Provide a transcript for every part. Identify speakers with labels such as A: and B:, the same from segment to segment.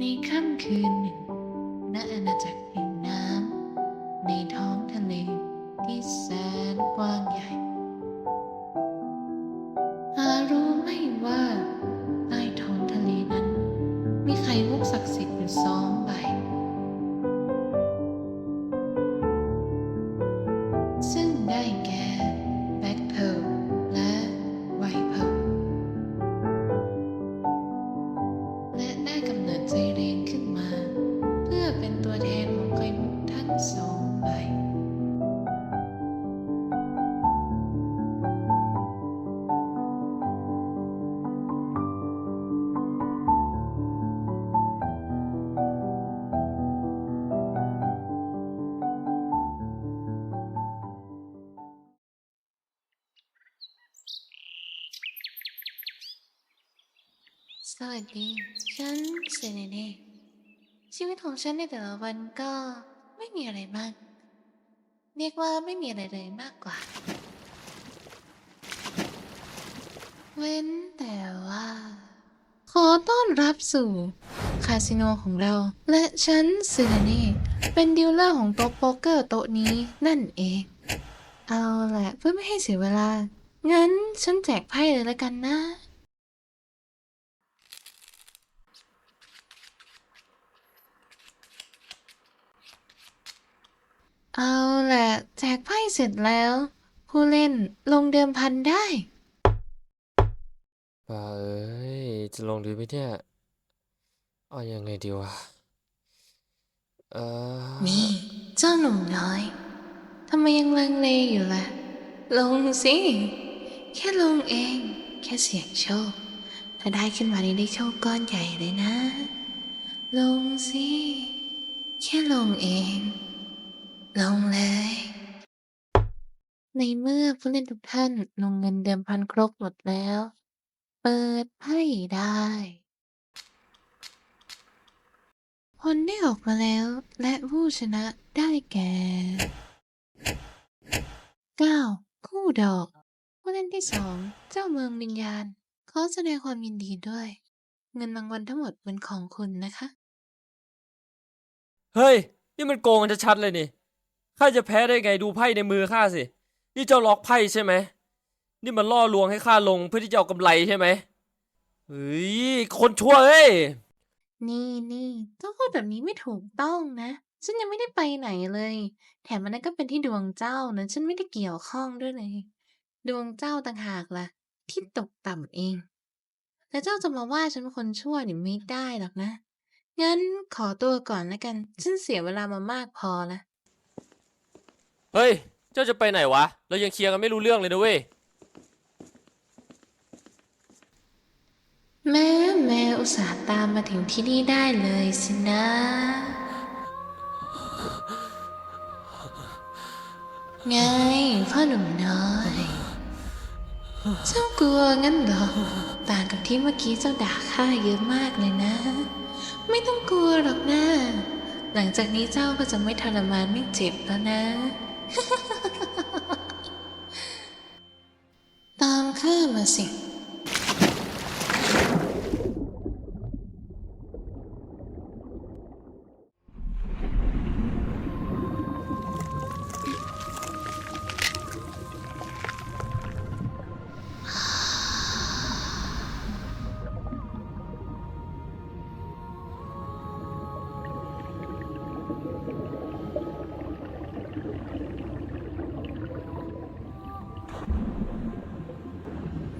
A: ในค่ำคืนหนึ่ง ณ อาณาจักรแห่งน้ำ ในท้องทะเลที่แสนกว้างใหญ่ สวัสดี ฉันเซเนเน่ชีวิตของฉันในแต่ละวันก็ไม่มีอะไรมาก เรียกว่าไม่มีอะไรเลยมากกว่า เว้นแต่ว่า ขอต้อนรับสู่คาสิโนของเรา และฉันเซเนเน่เป็นดีลเลอร์ของโต๊ะโป๊กเกอร์โต๊ะนี้นั่นเอง เอาละเพื่อไม่ให้เสียเวลา งั้นฉันแจกไพ่เลยละกันนะ เอาแหละแจกไพ่เสร็จแล้ว ผู้เล่นลงเดิมพันได้
B: ป่าเอ้ย จะลงดีไหมเนี่ยเอายังไงดีวะ เออ
A: นี่เจ้าหนุ่มน้อยทำไมยังลังเลอยู่ล่ะ ลงสิ แค่ลงเอง แค่เสี่ยงโชค ถ้าได้ขึ้นมานี่ได้โชคก้อนใหญ่เลยนะ ลงสิ แค่ลงเอง ลงเลย ในเมื่อผู้เล่นทุกท่านลงเงินเดิมพันครบหมดแล้ว เปิดไพ่ได้ ผลได้ออกมาแล้ว และผู้ชนะได้แก่ 9 คู่ดอก ผู้เล่นที่สองเจ้าเมืองวิญญาณ ขอแสดงความยินดีด้วย เงินรางวัลทั้งหมดเป็นของคุณนะคะ
B: เฮ้ย นี่มันโกงกันชัดๆเลยนี่ ข้าจะแพ้ได้ไงดูไพ่ในมือข้าสิ นี่เจ้าล็อกไพ่ใช่ไหม นี่มันล่อลวงให้ข้าลงเพื่อที่จะเอากำไรใช่ไหมเฮ้ย คนชั่วเอ้ย
A: นี่นี่เจ้าพูดแบบนี้ไม่ถูกต้องนะ ฉันยังไม่ได้ไปไหนเลย แถมมันนั้นก็เป็นที่ดวงเจ้านะ ฉันไม่ได้เกี่ยวข้องด้วยเลย ดวงเจ้าต่างหากล่ะ ที่ตกต่ำเองแต่เจ้าจะมาว่าฉันเป็นคนชั่วนี่ไม่ได้หรอกนะ งั้นขอตัวก่อนแล้วกัน ฉันเสียเวลามามากพอแล้ว
B: เฮ้ย เจ้าจะไปไหนวะ เรายังเคลียร์กันไม่รู้เรื่องเลยนะเว้ย
A: แม่แม่อุตส่าห์ตามมาถึงที่นี่ได้เลยสินะ ไงพ่อหนุ่มน้อยเจ้ากลัวงั้นเหรอต่างกับที่เมื่อกี้เจ้าด่าข้าเยอะมากเลยนะ ไม่ต้องกลัวหรอกนะ หลังจากนี้เจ้าก็จะไม่ทรมานไม่เจ็บแล้วนะ ตามข้ามาสิเ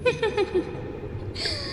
A: Ha ha ha ha!